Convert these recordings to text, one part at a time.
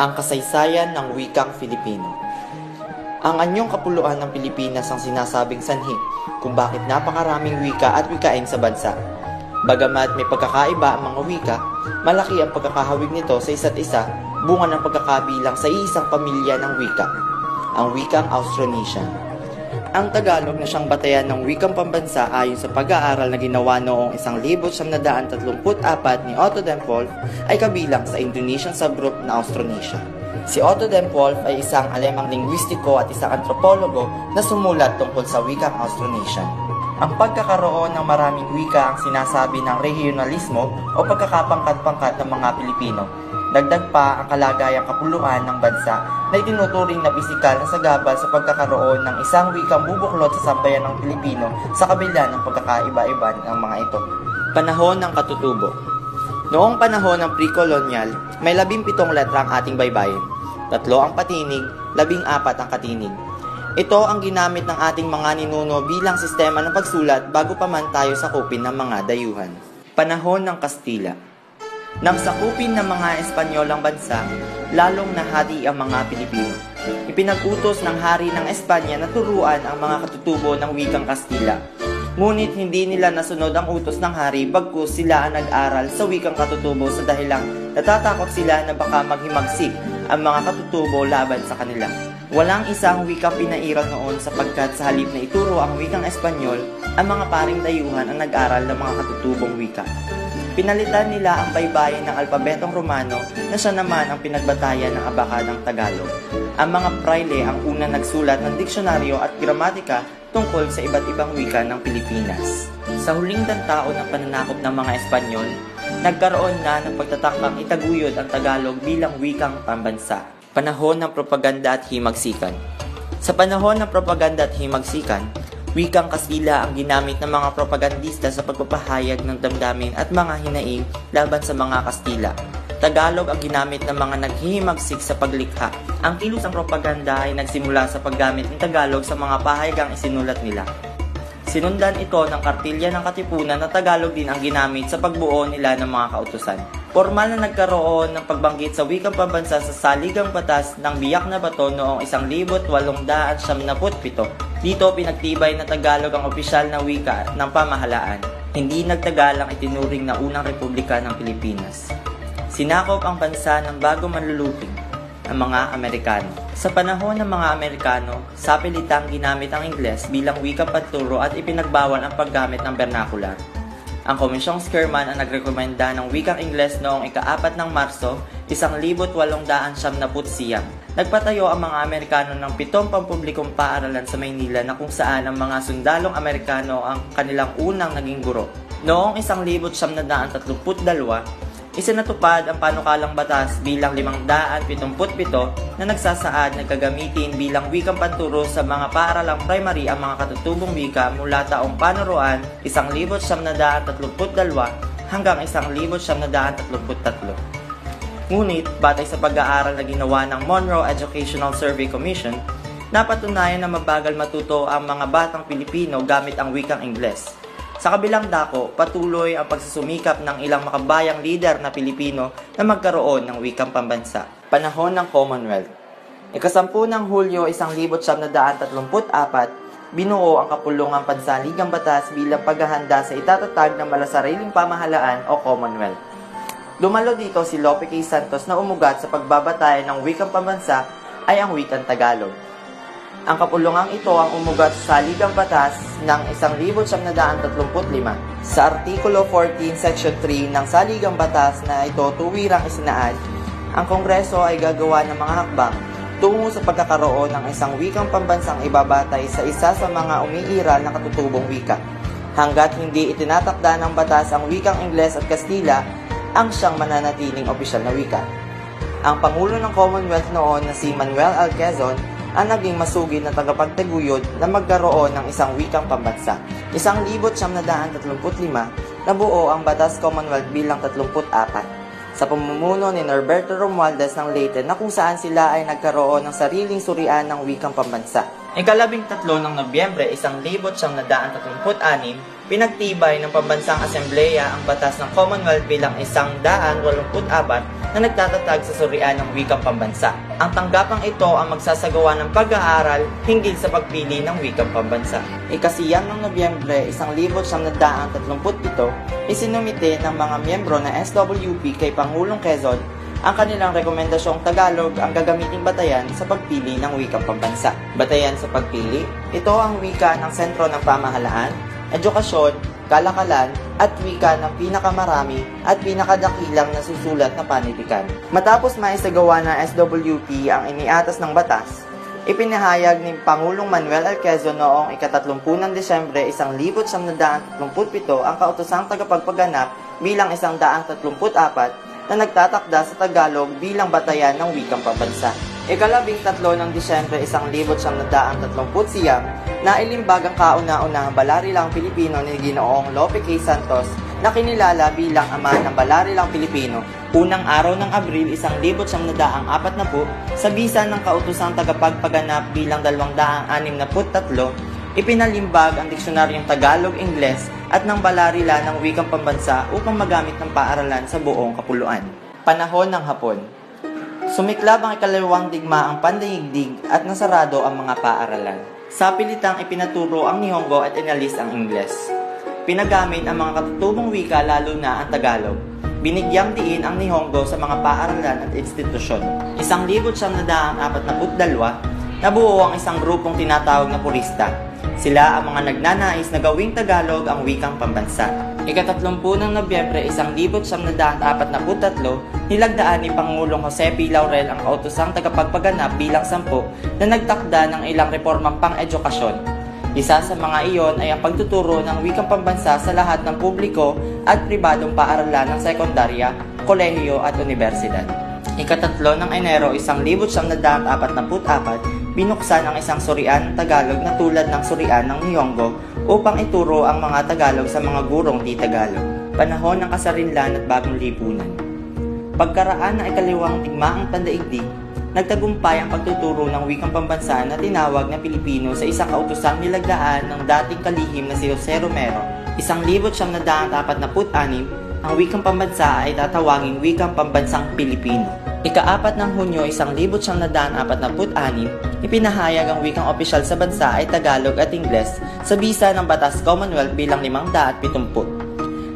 Ang kasaysayan ng wikang Filipino Ang anyong kapuluan ng Pilipinas ang sinasabing sanhi kung bakit napakaraming wika at wikain sa bansa. Bagamat may pagkakaiba ang mga wika, malaki ang pagkakahawig nito sa isa't isa, bunga ng pagkakabilang sa iisang pamilya ng wika, ang wikang Austronesian. Ang Tagalog na siyang batayan ng wikang pambansa ayon sa pag-aaral na ginawa noong 1934 ni Otto Dempolf ay kabilang sa Indonesian subgroup na Austronesia. Si Otto Dempolf ay isang alemang linguistiko at isang antropologo na sumulat tungkol sa wikang Austronesian. Ang pagkakaroon ng maraming wika ang sinasabi ng regionalismo o pagkakapangkat-pangkat ng mga Pilipino. Dagdag pa ang kalagayang kapuluan ng bansa na itinuturing na pisikal na sagabal sa pagkakaroon ng isang wikang bubuklod sa sambayan ng Pilipino sa kabila ng pagkakaiba-iba ng mga ito. Panahon ng katutubo Noong panahon ng pre-colonial, may labing pitong letra ang ating baybayin. Tatlo ang patinig, labing apat ang katinig. Ito ang ginamit ng ating mga ninuno bilang sistema ng pagsulat bago pa man tayo sakupin ng mga dayuhan. Panahon ng Kastila Nang sakupin ng mga Espanyol ang bansa, lalong nahati ang mga Pilipino. Ipinag-utos ng hari ng Espanya na turuan ang mga katutubo ng wikang Kastila. Ngunit hindi nila nasunod ang utos ng hari bagkus sila ang nag-aral sa wikang katutubo sa dahilang natatakot sila na baka maghimagsik ang mga katutubo laban sa kanila. Walang isang wikang pinairal noon sapagkat sa halip na ituro ang wikang Espanyol, ang mga paring dayuhan ang nag-aral ng mga katutubong wika. Pinalitan nila ang baybayin ng alpabetong Romano na siya naman ang pinagbatayan ng abaka ng Tagalog. Ang mga praile ang unang nagsulat ng diksyonaryo at gramatika tungkol sa iba't ibang wika ng Pilipinas. Sa huling dantao ng pananakop ng mga Espanyol, nagkaroon na ng pagtatakbang itaguyod ang Tagalog bilang wikang pambansa. Panahon ng propaganda at himagsikan Sa panahon ng propaganda at himagsikan, wikang Kastila ang ginamit ng mga propagandista sa pagpapahayag ng damdamin at mga hinaing laban sa mga Kastila. Tagalog ang ginamit ng mga naghihimagsik sa paglikha. Ang kilos ng propaganda ay nagsimula sa paggamit ng Tagalog sa mga pahayagang isinulat nila. Sinundan ito ng kartilya ng katipunan na Tagalog din ang ginamit sa pagbuo nila ng mga kautusan. Formal na nagkaroon ng pagbanggit sa wikang pambansa sa saligang batas ng biyak na bato noong 1877. Dito pinagtibay na Tagalog ang opisyal na wika ng pamahalaan. Hindi nagtagalang itinuring na unang republika ng Pilipinas. Sinakop ang bansa ng bago manluluping, ang mga Amerikano. Sa panahon ng mga Amerikano, sa pilitang ginamit ang Ingles bilang wikang panturo at ipinagbawal ang paggamit ng vernacular. Ang Komisyong Skerman ang nagrekomenda ng wikang Ingles noong ika-4 ng Marso, 1879. Nagpatayo ang mga Amerikano ng pitong pampublikong paaralan sa Maynila na kung saan ang mga sundalong Amerikano ang kanilang unang naging guro. Noong 1932, Isinatupad ang panukalang batas bilang 577 na nagsasaad na gagamitin bilang wikang panturo sa mga paaralang primary ang mga katutubong wika mula taong panuruan 1932 hanggang 1933. Ngunit, batay sa pag-aaral na ginawa ng Monroe Educational Survey Commission, napatunayan na mabagal matuto ang mga batang Pilipino gamit ang wikang Ingles. Sa kabilang dako, patuloy ang pagsusumikap ng ilang makabayang lider na Pilipino na magkaroon ng wikang pambansa. Panahon ng Commonwealth Ikasampu ng Hulyo 1934, binuo ang kapulungang pansaligang batas bilang paghahanda sa itatatag ng malasariling pamahalaan o Commonwealth. Dumalo dito si Lope K. Santos na umugat sa pagbabatayan ng wikang pambansa ay ang wikang Tagalog. Ang kapulungang ito ang umugat sa saligang batas ng 1935. Sa Artikulo 14, Section 3 ng saligang batas na ito tuwirang isinaad, ang Kongreso ay gagawa ng mga hakbang tungo sa pagkakaroon ng isang wikang pambansang ibabatay sa isa sa mga umiiral na katutubong wika. Hanggat hindi itinatakda ng batas ang wikang Ingles at Kastila, ang siyang mananatiling opisyal na wika. Ang Pangulo ng Commonwealth noon na si Manuel L. Ang naging masugid na tagapagtaguyod na magkaroon ng isang wikang pambansa. Isang libot siyam na daan tatlumput lima, nabuo ang Batas Commonwealth bilang 34 sa pamumuno ni Norberto Romualdez ng Leyte na kung saan sila ay nagkaroon ng sariling surian ng wikang pambansa. Ikalabing tatlo ng Nobyembre, isang libot siyang nadaan anim, pinagtibay ng Pambansang Asembleya ang batas ng Commonwealth bilang isang daan walumput apat na nagtatatag sa surian ng wikang pambansa. Ang tanggapang ito ang magsasagawa ng pag-aaral hinggil sa pagpili ng wikang pambansa. Ikasiyam ng Nobyembre, isang libot siyang nadaan pito, isinumite ng mga miyembro ng SWP kay Pangulong Quezon ang kanilang rekomendasyong Tagalog ang gagamiting batayan sa pagpili ng wikang pambansa. Batayan sa pagpili, ito ang wika ng sentro ng pamahalaan, edukasyon, kalakalan, at wika ng pinakamarami at pinakadakilang nasusulat na panitikan. Matapos maisagawa ng SWP ang iniatas ng batas, Ipinahayag ni Pangulong Manuel L. Quezon noong ikatatlumpun ng Desyembre isang libot siyam na daang tatlumputpito ang kautosang tagapagpaganap bilang isang daang tatlumput-apat na nagtatakda sa Tagalog bilang batayan ng wikang pambansa. Ikalabing tatlo ng Disyembre isang libot siyam na daang tatlumput siyam na ilimbag ang kauna-unahang balarilang Pilipino ni Ginoong Lope K. Santos na kinilala bilang ama ng balarilang Pilipino. Unang araw ng Abril, isang libot siyam na daang apat na po, sa bisa ng kautosang tagapagpaganap bilang dalawang daang anim na put tatlo, ipinalimbag ang diksionaryong Tagalog-Ingles at ng balarila ng wikang pambansa upang magamit ng paaralan sa buong kapuluan. Panahon ng Hapon Sumiklab ang ikalawang digma ang pandaigdig at nasarado ang mga paaralan. Sa pilitang ipinaturo ang Nihongo at inalis ang Ingles. Pinagamit ang mga katutubong wika lalo na ang Tagalog. Binigyang diin ang Nihongo sa mga paaralan at institusyon. Isang libot siyam na daang apat na putdalwa, nabuo ang isang grupong tinatawag na purista sila ang mga nagnanais na gawing Tagalog ang wikang pambansa. Ikatatlong po ng Nobyembre 1943, nilagdaan ni Pangulong Jose P. Laurel ang kautosang tagapagpaganap bilang sampo na nagtakda ng ilang reformang pang-edukasyon. Isa sa mga iyon ay ang pagtuturo ng wikang pambansa sa lahat ng publiko at pribadong paaralan ng sekundarya, kolehiyo at universidad. Ikatatlo ng Enero 1944, binuksan ang isang surian Tagalog na tulad ng surian ng Niyonggo upang ituro ang mga Tagalog sa mga gurong di Tagalog. Panahon ng kasarinlan at bagong lipunan. Pagkaraan ng ikaliwang tigmaang pandaigdig, nagtagumpay ang pagtuturo ng wikang pambansa na tinawag na Pilipino sa isang kautosang nilagdaan ng dating kalihim na si Jose Romero. Isang libot siyam na daang apat na put-anim, ang wikang pambansa ay tatawaging wikang pambansang Pilipino. Ikaapat ng Hunyo, isang libot siyang nadaan apat na put-anim, ipinahayag ang wikang opisyal sa bansa ay Tagalog at Ingles sa bisa ng Batas Commonwealth bilang limang daat pitumput.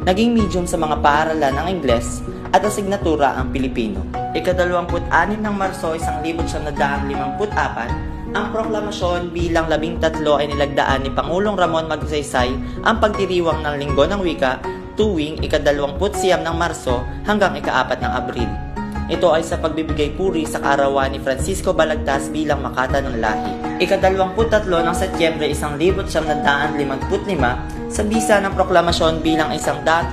Naging medium sa mga paaralan ng Ingles at asignatura ang Pilipino. Ikadalawamput-anim ng Marso, isang libot siyang nadaang limamput apat, ang proklamasyon bilang labing tatlo ay nilagdaan ni Pangulong Ramon Magsaysay ang pagdiriwang ng Linggo ng Wika tuwing ikadalawamput siyam ng Marso hanggang ikaapat ng Abril. Ito ay sa pagbibigay puri sa kaarawan ni Francisco Balagtas bilang Makata ng lahi. Ikadalwamputatlo ng Setyembre 1955, sa bisa ng proklamasyon bilang 186,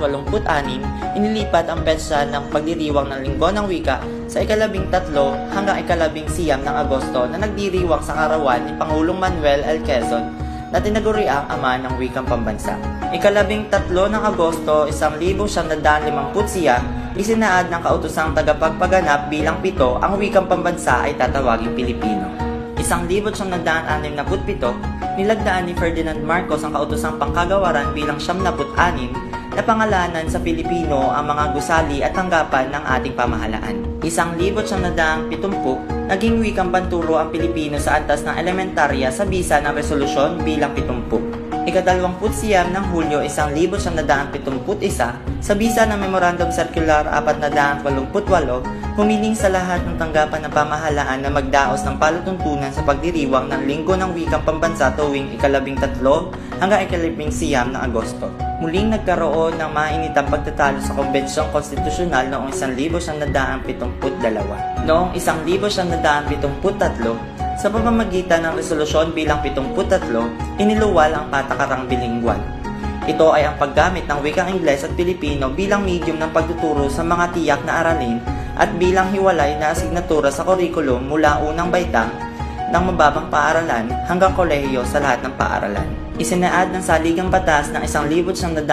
inilipat ang petsa ng pagdiriwang ng Linggo ng Wika sa ikalabing tatlo hanggang ikalabing siyam ng Agosto na nagdiriwang sa karawan ni Pangulong Manuel L. Quezon na tinaguri ang ama ng wikang pambansa. Ikalabing tatlo ng Agosto, 1951, isinaad ng kautosang tagapagpaganap bilang pito ang wikang pambansa ay tatawaging Pilipino. Isang libot siyang nagdaan anim na putpito, nilagdaan ni Ferdinand Marcos ang kautosang pangkagawaran bilang siyam na put-anim na pangalanan sa Pilipino ang mga gusali at tanggapan ng ating pamahalaan. Isang libot siyang nadaang pitumpu, naging wikang panturo ang Pilipino sa antas ng elementarya sa bisa ng resolusyon bilang pitumpu ikadalawamput siyam ng Hulyo isang libo siyam na daan pitumput isa, sa bisa ng Memorandum Circular apat na daan walumput walo, humiling sa lahat ng tanggapan ng pamahalaan na magdaos ng palutuntunan sa pagdiriwang ng Linggo ng Wikang Pambansa tuwing ikalabing tatlo hanggang ikalabing siyam ng Agosto. Muling nagkaroon ng mainitang pagtatalo sa Kombensyong Konstitusyonal noong isang libo siyam na daan pitumput dalawa. Noong isang libo siyam na daan pitumput tatlo, sa pamamagitan ng resolusyon bilang 73, iniluwal ang patakarang bilinggual. Ito ay ang paggamit ng wikang Ingles at Pilipino bilang medium ng pagtuturo sa mga tiyak na aralin at bilang hiwalay na asignatura sa kurikulum mula unang baitang ng mababang paaralan hanggang kolehiyo sa lahat ng paaralan. Isinaad ng saligang batas ng 1973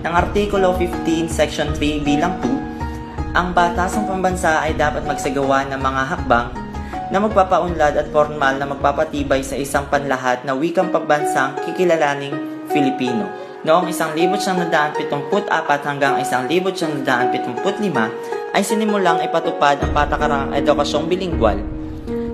ng Artikulo 15 Section 3 bilang 2, ang batasang pambansa ay dapat magsagawa ng mga hakbang na magpapaunlad at formal na magpapatibay sa isang panlahat na wikang pambansang kikilalaning Filipino. Noong 1974 hanggang 1975 ay sinimulang ipatupad ang patakarang edukasyong bilingwal.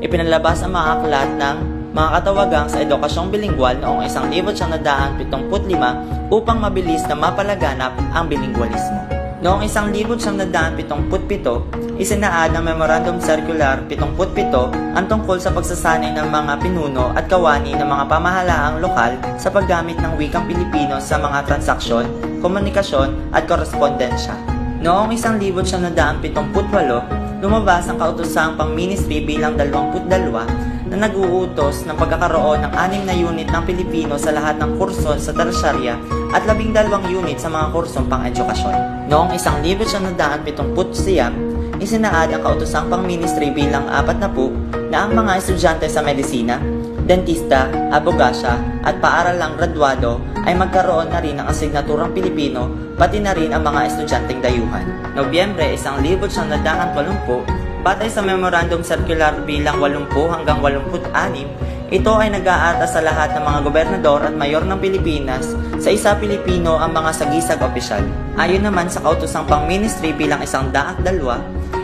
Ipinalabas ang mga aklat ng mga katawagang sa edukasyong bilingwal noong 1975 upang mabilis na mapalaganap ang bilingwalismo. Noong 1977, isinaad ng Memorandum Circular 77 ang tungkol sa pagsasanay ng mga pinuno at kawani ng mga pamahalaang lokal sa paggamit ng wikang Pilipino sa mga transaksyon, komunikasyon at korespondensya. Noong 1978, lumabas ang kautosang pang-ministry bilang 22 na nag-uutos ng pagkakaroon ng anim na unit ng Pilipino sa lahat ng kurso sa tersyarya at labing dalawang unit sa mga kursong pang-edukasyon. Noong 1979, isinaad ang kautosang pang-ministry bilang apat na po na ang mga estudyante sa medisina, dentista, abogasya at paaralang graduado ay magkaroon na rin ng asignaturang Pilipino pati na rin ang mga estudyanteng dayuhan. Nobyembre 1980, batay sa Memorandum Circular bilang 80 hanggang 86, ito ay nag-aata sa lahat ng mga gobernador at mayor ng Pilipinas sa isa Pilipino ang mga sagisag opisyal. Ayon naman sa kautosang pang-ministry bilang isang daat dalwa,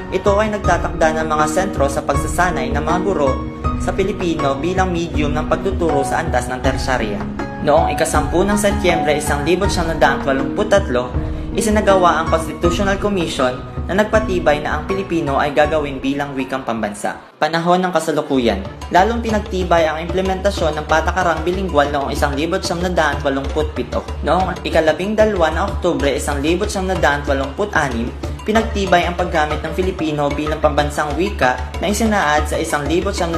ito ay nagtatakda ng mga sentro sa pagsasanay ng mga guro sa Pilipino bilang medium ng pagtuturo sa antas ng tersyarya. Noong ikasampu ng Setyembre 1983, isinagawa ang Constitutional Commission na nagpatibay na ang Pilipino ay gagawin bilang wikang pambansa. Panahon ng kasalukuyan. Lalong pinagtibay ang implementasyon ng patakarang bilingwal noong 1987. Noong ikalabing dalwa na Oktubre 1986, pinagtibay ang paggamit ng Filipino bilang pambansang wika na isinaad sa 1987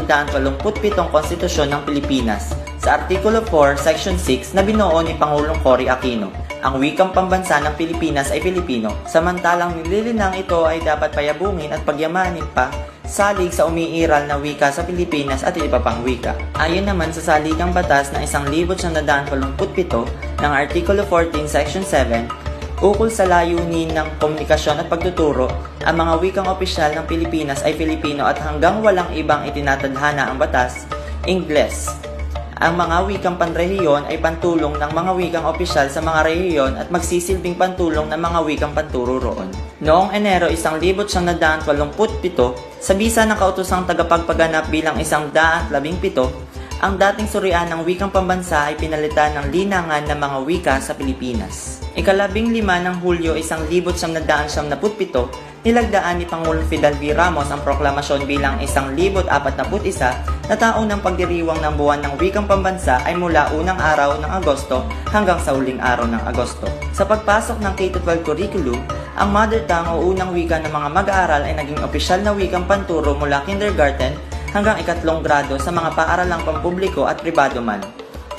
Konstitusyon ng Pilipinas sa Artikulo 4, Section 6 na binuo ni Pangulong Cory Aquino. Ang wikang pambansa ng Pilipinas ay Filipino, samantalang nililinang ito ay dapat payabungin at pagyamanin pa salig sa umiiral na wika sa Pilipinas at iba pang wika. Ayon naman sa saligang batas na 1987 ng Artikulo 14, Section 7, Ukol sa layunin ng komunikasyon at pagtuturo, ang mga wikang opisyal ng Pilipinas ay Filipino at hanggang walang ibang itinatadhana ang batas, Ingles. Ang mga wikang panrehiyon ay pantulong ng mga wikang opisyal sa mga rehiyon at magsisilbing pantulong ng mga wikang panturo roon. Noong Enero 1987, sa bisa ng kautosang tagapagpaganap bilang isang daat labing pito, ang dating surian ng wikang pambansa ay pinalitan ng linangan ng mga wika sa Pilipinas. Ikalabing lima ng Hulyo 1977, nilagdaan ni Pangulong Fidel V. Ramos ang proklamasyon bilang 1,041 na taon ng pagdiriwang ng buwan ng wikang pambansa ay mula unang araw ng Agosto hanggang sa huling araw ng Agosto. Sa pagpasok ng K-12 curriculum, ang mother tongue o unang wika ng mga mag-aaral ay naging opisyal na wikang panturo mula kindergarten hanggang ikatlong grado sa mga paaralang pampubliko at pribado man.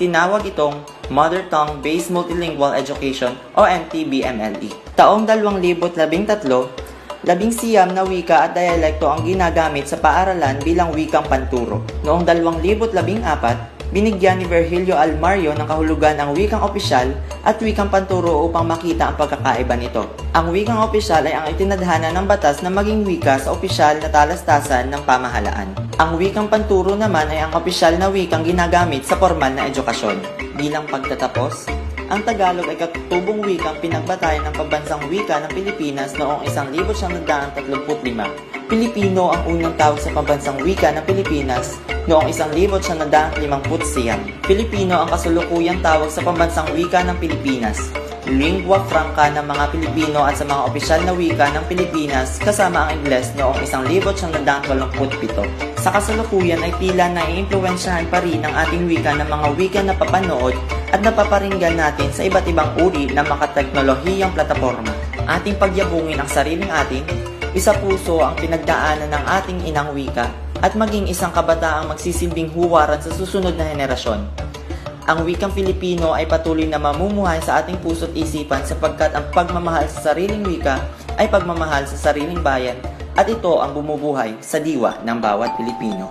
Tinawag itong Mother Tongue Based Multilingual Education o MTBMLE. Taong 2013, labing siyam na wika at dialekto ang ginagamit sa paaralan bilang wikang panturo. Noong 2014, binigyan ni Virgilio Almario ng kahulugan ang wikang opisyal at wikang panturo upang makita ang pagkakaiba nito. Ang wikang opisyal ay ang itinadhana ng batas na maging wika sa opisyal na talastasan ng pamahalaan. Ang wikang panturo naman ay ang opisyal na wikang ginagamit sa formal na edukasyon. Bilang pagtatapos, ang Tagalog ay katutubong wikang pinagbatayan ng pambansang wika ng Pilipinas noong 1935. Pilipino ang unang tawag sa pambansang wika ng Pilipinas noong 1950 Pilipino ang kasulukuyang tawag sa pambansang wika ng Pilipinas. Lingua franca ng mga Pilipino at sa mga opisyal na wika ng Pilipinas kasama ang Ingles noong 1987. Sa kasalukuyan ay tila naiimpluwensyahan pa rin ang ating wika ng mga wika na papanood at napaparinggan natin sa iba't ibang uri ng makateknolohiyang plataforma. Ating pagyabungin ang sariling atin, isa puso ang pinagdaanan ng ating inang wika at maging isang kabataang magsisilbing huwaran sa susunod na henerasyon. Ang wikang Filipino ay patuloy na mamumuhay sa ating puso't isipan sapagkat ang pagmamahal sa sariling wika ay pagmamahal sa sariling bayan at ito ang bumubuhay sa diwa ng bawat Pilipino.